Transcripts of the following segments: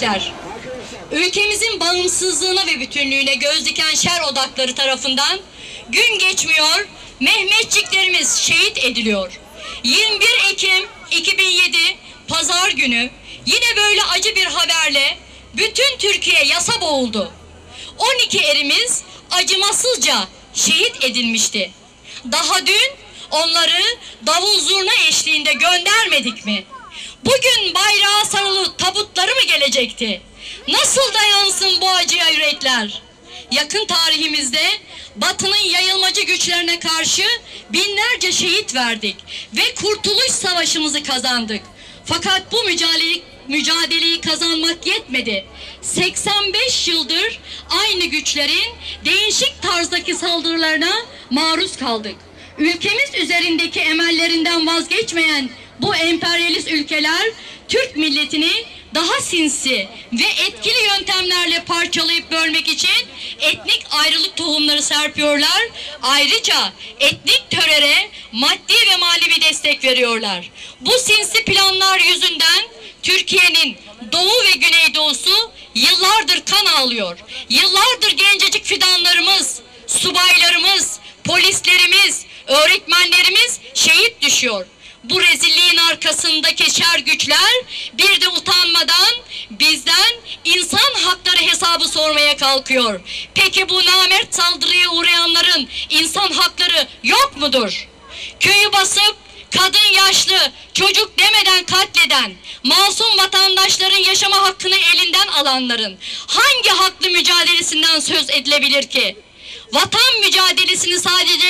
gençler. Ülkemizin bağımsızlığına ve bütünlüğüne göz diken şer odakları tarafından gün geçmiyor, Mehmetçiklerimiz şehit ediliyor. 21 Ekim 2007 Pazar günü yine böyle acı bir haberle bütün Türkiye yasa boğuldu. 12 erimiz acımasızca şehit edilmişti. Daha dün onları davul zurna eşliğinde göndermedik mi? Bugün bayrağa sarılı tabutları mı gelecekti? Nasıl dayansın bu acıya yürekler? Yakın tarihimizde Batı'nın yayılmacı güçlerine karşı binlerce şehit verdik ve Kurtuluş Savaşımızı kazandık. Fakat bu mücadeleyi, mücadeleyi kazanmak yetmedi. 85 yıldır aynı güçlerin değişik tarzdaki saldırılarına maruz kaldık. Ülkemiz üzerindeki emellerinden vazgeçmeyen bu emperyalist ülkeler Türk milletini daha sinsi ve etkili yöntemlerle parçalayıp bölmek için etnik ayrılık tohumları serpiyorlar. Ayrıca etnik teröre maddi ve manevi destek veriyorlar. Bu sinsi planlar yüzünden Türkiye'nin doğu ve güneydoğusu yıllardır kan ağlıyor. Yıllardır gencecik fidanlarımız, subaylarımız, polislerimiz, öğretmenlerimiz şehit düşüyor. Bu rezilliğin arkasındaki şer güçler bir de utanmadan bizden insan hakları hesabı sormaya kalkıyor. Peki bu namert saldırıya uğrayanların insan hakları yok mudur? Köyü basıp kadın yaşlı çocuk demeden katleden masum vatandaşların yaşama hakkını elinden alanların hangi haklı mücadelesinden söz edilebilir ki? Vatan mücadelesini sadece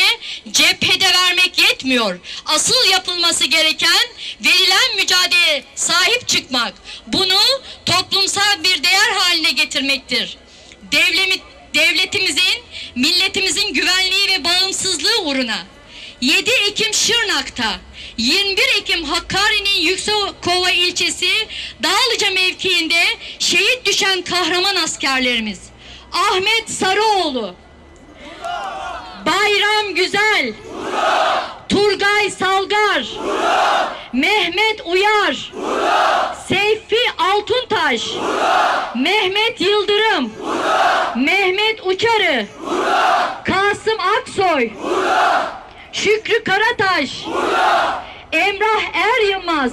cephede vermek yetmiyor. Asıl yapılması gereken verilen mücadeleye sahip çıkmak. Bunu toplumsal bir değer haline getirmektir. Devlemi, devletimizin, milletimizin güvenliği ve bağımsızlığı uğruna 7 Ekim Şırnak'ta 21 Ekim Hakkari'nin Yüksekova ilçesi Dağlıca mevkiinde şehit düşen kahraman askerlerimiz Ahmet Sarıoğlu Bayram Güzel. Turgay Salgar. Mehmet Uyar. Seyfi Altuntaş. Mehmet Yıldırım. Mehmet Uçarı. Kasım Aksoy. Şükrü Karataş. Emrah Er Yılmaz.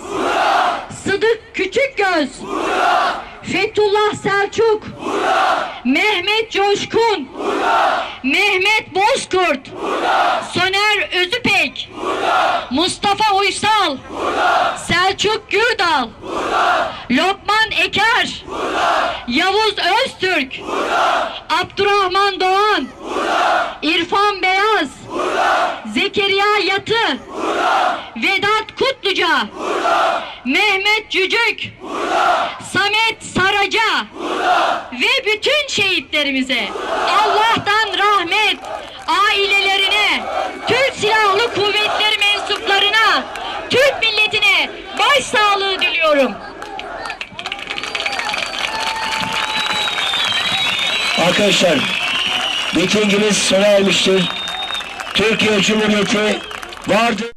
Sıdık Küçükgöz Fethullah Selçuk. Mehmet Coşkun Mehmet Bozkurt. Soner Özüpek. Mustafa Uysal. Selçuk Gürdal. Lokman Eker. Yavuz Öztürk. Abdurrahman Doğan. İrfan Beyaz. Zekeriya Yatı. Vedat Kutluca. Mehmet Cücük. Samet Saraca ve bütün şehitlerimize Allah'tan rahmet ailelerine Türk Silahlı Kuvvetleri mensuplarına Türk milletine başsağlığı diliyorum. Arkadaşlar mitingimiz sona ermiştir. Türkiye Cumhuriyeti vardır.